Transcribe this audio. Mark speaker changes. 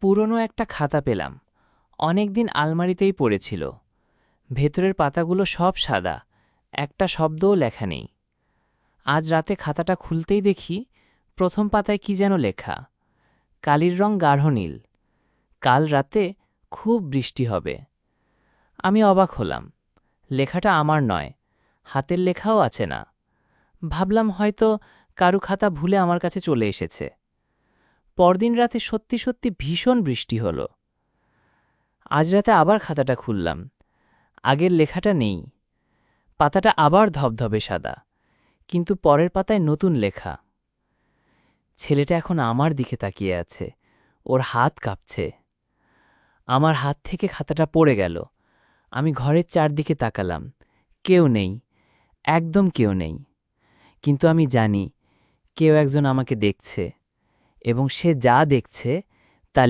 Speaker 1: পুরনো একটা খাতা পেলাম। অনেক দিন আলমারিতেই পড়েছিল। ভেতরের পাতাগুলো সব সাদা, একটা শব্দও লেখা নেই। আজ রাতে খাতাটা খুলতেই দেখি প্রথম পাতায় কি যেন লেখা। কালির রং গাঢ় নীল। কাল রাতে খুব বৃষ্টি হবে। আমি অবাক হলাম। লেখাটা আমার নয়, হাতের লেখাও আছে না। ভাবলাম হয়তো কারু খাতা ভুলে আমার কাছে চলে এসেছে। পরদিন রাতে সত্যি সত্যি ভীষণ বৃষ্টি হলো। আজ রাতে আবার খাতাটা খুললাম। আগের লেখাটা নেই। পাতাটা আবার ধবধবে সাদা। কিন্তু পরের পাতায় নতুন লেখা। ছেলেটা এখন আমার দিকে তাকিয়ে আছে। ওর হাত কাঁপছে। আমার হাত থেকে খাতাটা পড়ে গেল। আমি ঘরের চারদিকে তাকালাম। কেউ নেই। একদম কেউ নেই। কিন্তু আমি জানি, কেউ একজন আমাকে দেখছে। এবং সে যা দেখছে তা